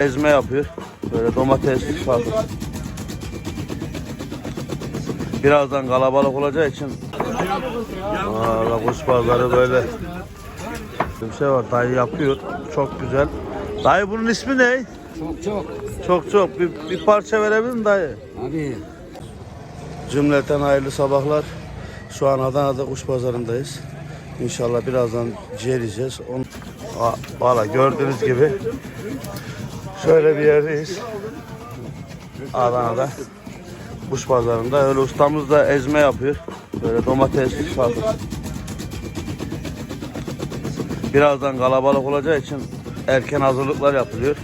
Ezme yapıyor. Böyle domates, salata. Birazdan kalabalık olacağı için Valla kuş pazarı böyle bir şey var. Dayı yapıyor. Çok güzel. Dayı bunun ismi ne? Çok çok. Çok çok. Bir, bir parça verebilir misin dayı? Abi Cümleten hayırlı sabahlar. Şu an Adana'da kuş pazarındayız. İnşallah birazdan ciğer yiyeceğiz. On... Aa, Valla gördüğünüz gibi şöyle bir yerdeyiz. Adana'da kuş pazarında. Öyle ustamız da ezme yapıyor. Böyle domates, salata. Birazdan kalabalık olacağı için erken hazırlıklar yapılıyor.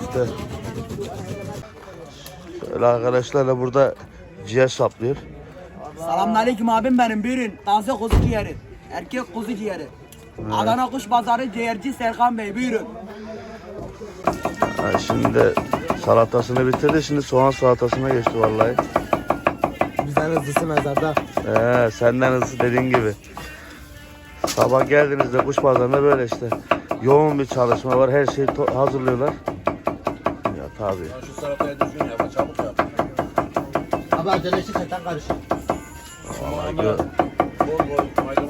İşte şöyle arkadaşlarla burada ciğer saplıyor. Selamünaleyküm abim benim buyurun. Taze kuzu ciğeri. Erkek kuzu ciğeri. Adana Kuş Pazarı ciğerci Serkan Bey buyurun. Ha, şimdi de salatasını bitirdi. Şimdi soğan salatasına geçti vallahi. bizden hızlısı mezarda. Ee, senden hızlı dediğin gibi. Sabah geldiğinizde kuş pazarında böyle işte. Yoğun bir çalışma var. Her şeyi hazırlıyorlar. Ya tabii. Şu salataya düzgün yap, çabuk yap. Abi acelesi şeytan karışık. Vallahi gö- Bol bol, maydanozunu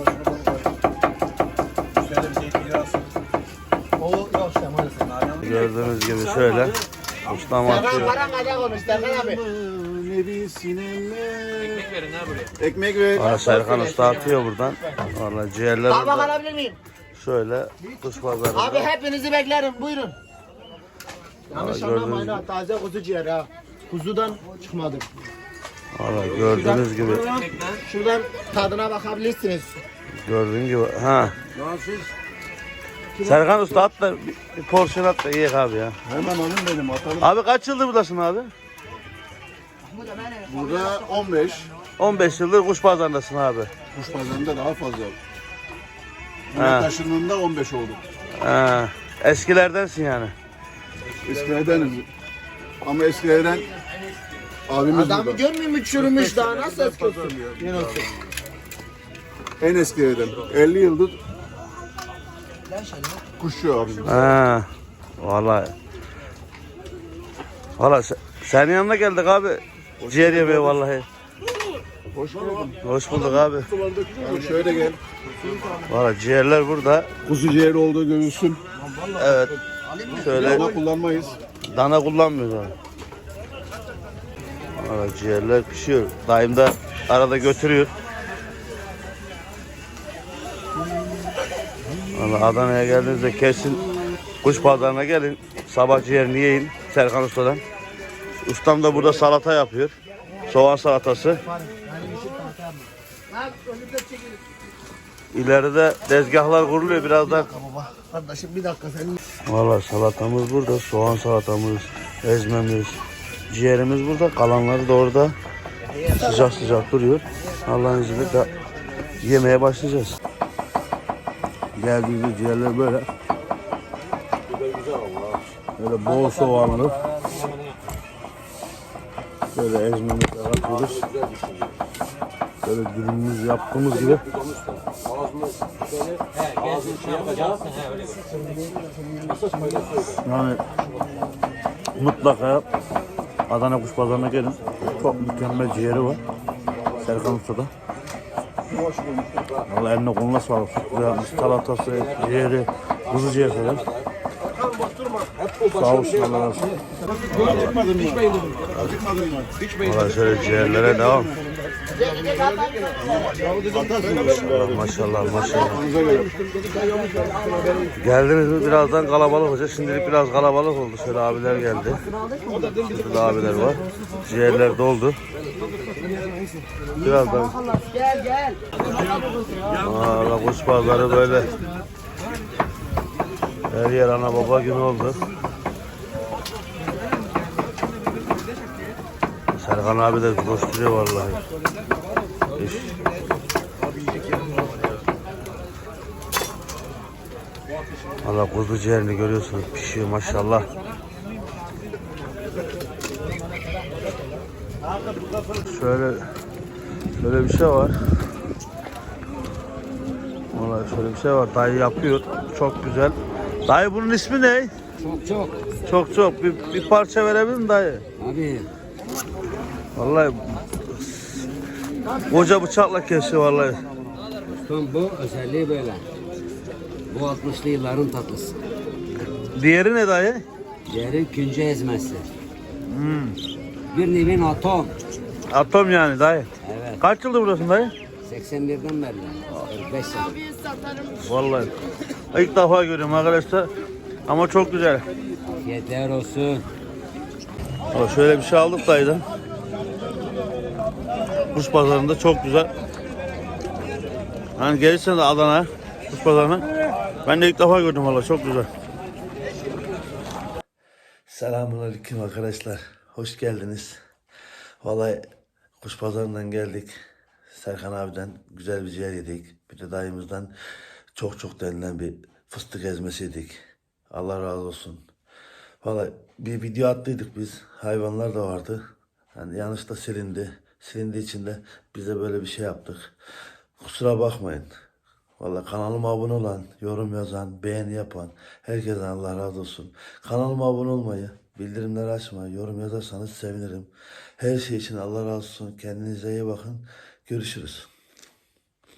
gördüğünüz gibi şöyle. Ustam atıyor. kadar konuş Serkan abi. Ekmek ver. Valla Serkan Usta atıyor buradan. Valla ciğerler Tabak burada. alabilir miyim? Şöyle kuş pazarında. Abi hepinizi beklerim buyurun. Yanlış anlamayın ha taze kuzu ciğeri ha. Kuzudan çıkmadı. Valla gördüğünüz gibi. Şuradan tadına bakabilirsiniz. Gördüğün gibi. Ha. Serkan Usta at da bir, bir porsiyon at da yiyek abi ya. Hemen onun dedim atalım. Abi kaç yıldır buradasın abi? Burada 15. 15 yıldır kuş pazarındasın abi. Kuş pazarında daha fazla. Buraya taşındığında 15 oldu. Ha, eskilerdensin yani. Eskilerdeniz. Ama eskilerden abimiz Adam burada. görmüyor mu çürümüş daha nasıl? Yine olsun. En eskilerden. 50 yıldır kuşçu abimiz. Ha, vallahi. Valla se- senin yanına geldik abi. Ciğer yemeye vallahi. Hoş geldin. Hoş bulduk abi. Abi şöyle gel. Valla ciğerler burada. Kuzu ciğeri olduğu görülsün. Evet. Şöyle Ama kullanmayız. dana kullanmıyoruz abi. Valla ciğerler pişiyor. Daim da arada götürüyor. Valla Adana'ya geldiğinizde kesin kuş pazarına gelin. Sabah ciğerini yiyin Serkan Usta'dan. Ustam da burada salata yapıyor. Soğan salatası. İleride tezgahlar kuruluyor birazdan. Kardeşim bir dakika senin. Valla salatamız burada. Soğan salatamız, ezmemiz, ciğerimiz burada. Kalanları da orada sıcak sıcak duruyor. Allah'ın izniyle yemeye başlayacağız. Geldiğimizde ciğerler böyle. Böyle bol soğanlı. Böyle ezmemizi atıyoruz. Böyle dürümümüz yaptığımız gibi. Yani mutlaka Adana Kuş Pazarı'na gelin. Çok mükemmel ciğeri var. Serkan Usta'da. Vallahi eline koluna sağlık. Yapmış. Salatası, ciğeri, kuzu ciğer falan. Sağ olsun Allah razı olsun. Valla şöyle ciğerlere devam. Maşallah maşallah. Geldiniz mi birazdan kalabalık olacak. Şimdilik biraz kalabalık oldu. Şöyle abiler geldi. Şurada abiler var. Ciğerler doldu. Birazdan. Gel gel. Valla kuş pazarı böyle. Her yer ana baba günü oldu. Serkan abi de koşturuyor vallahi. İş. Valla kuzu ciğerini görüyorsunuz pişiyor maşallah. Şöyle şöyle bir şey var. Valla şöyle bir şey var. Dayı yapıyor. Çok güzel. Dayı bunun ismi ne? Çok çok. Çok çok. Bir, bir parça verebilir misin dayı? Abi Vallahi koca bıçakla kesiyor vallahi. ustam bu özelliği böyle. Bu 60'lı yılların tatlısı. Diğeri ne dayı? Diğeri künce ezmesi. Bir nevin atom. Atom yani dayı. Evet. Kaç yıldır buradasın dayı? 81'den beri. 45 sene. Vallahi. İlk defa görüyorum arkadaşlar. Ama çok güzel. Afiyetler olsun. Ama şöyle bir şey aldık dayıdan. Kuş pazarında çok güzel. Hani gelirsen de Adana kuş pazarına. Ben de ilk defa gördüm valla çok güzel. Selamünaleyküm arkadaşlar. Hoş geldiniz. Vallahi kuş pazarından geldik. Serkan abiden güzel bir ciğer yedik. Bir de dayımızdan çok çok denilen bir fıstık ezmesi yedik. Allah razı olsun. Vallahi bir video attıydık biz. Hayvanlar da vardı. Yani yanlışla silindi. Silindiği için de bize böyle bir şey yaptık. Kusura bakmayın. Vallahi kanalıma abone olan, yorum yazan, beğeni yapan herkese Allah razı olsun. Kanalıma abone olmayı, bildirimleri açmayı, yorum yazarsanız sevinirim. Her şey için Allah razı olsun. Kendinize iyi bakın. Görüşürüz.